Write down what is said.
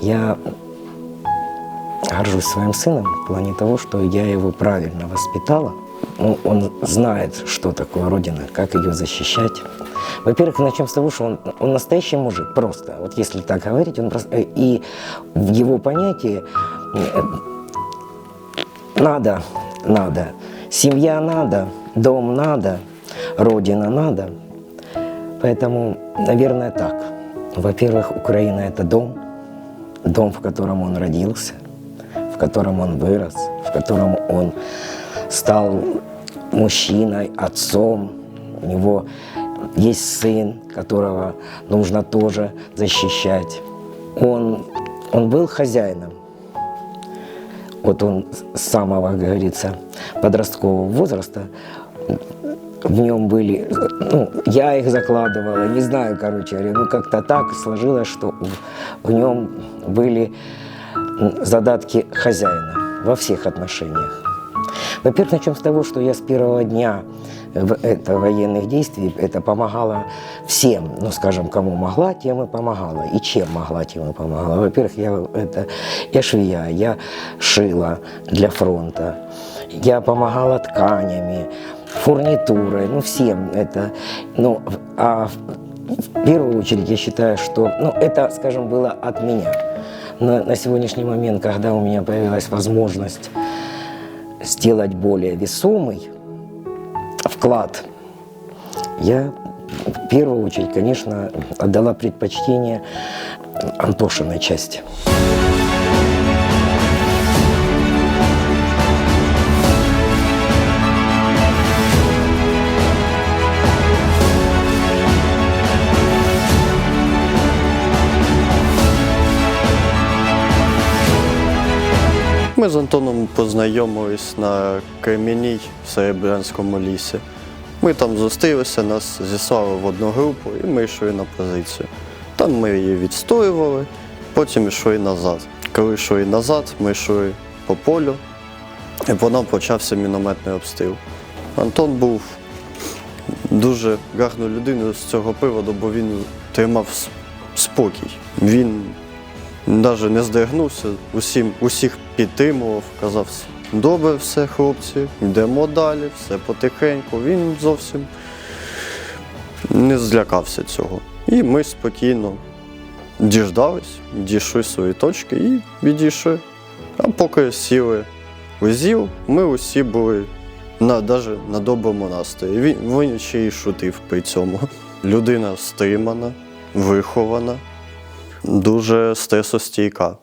Я горжусь своим сыном в плане того, что я его правильно воспитала. Ну, он знает, что такое Родина, как ее защищать. Во-первых, начнем с того, что он, он настоящий мужик, просто. Вот если так говорить, он просто... И в его понятии э, надо, надо. Семья надо, дом надо, Родина надо. Поэтому, наверное, так. Во-первых, Украина – это дом, дом, в котором он родился, в котором он вырос, в котором он стал мужчиной, отцом. У него есть сын, которого нужно тоже защищать. Он, он был хозяином. Вот он с самого, говорится, подросткового возраста в нем были, ну, я их закладывала, не знаю, короче ну как-то так сложилось, что в, нем были задатки хозяина во всех отношениях. Во-первых, начнем с того, что я с первого дня в- это, военных действий это помогала всем, ну, скажем, кому могла, тем и помогала. И чем могла, тем и помогала. Во-первых, я, это, я швея, я шила для фронта, я помогала тканями, фурнитурой, ну, всем это. Ну, а в первую очередь я считаю, что, ну, это, скажем, было от меня. На, на сегодняшний момент, когда у меня появилась возможность сделать более весомый вклад, я в первую очередь, конечно, отдала предпочтение Антошиной части. Ми з Антоном познайомились на Кремінній в Серебрянському лісі. Ми там зустрілися, нас зіслали в одну групу і ми йшли на позицію. Там ми її відстоювали, потім йшли назад. Коли йшли назад, ми йшли по полю, і по нам почався мінометний обстріл. Антон був дуже гарною людиною з цього приводу, бо він тримав спокій. Він навіть не здригнувся, усім, усіх підтримував, казав, добре все, хлопці, йдемо далі, все потихеньку. Він зовсім не злякався цього. І ми спокійно діждались, дійшли свої точки і відійшли. А поки сіли в ЗІЛ, ми усі були на, навіть на доброму настрої. Він, він ще й шутив при цьому. Людина стримана, вихована, дуже стресостійка.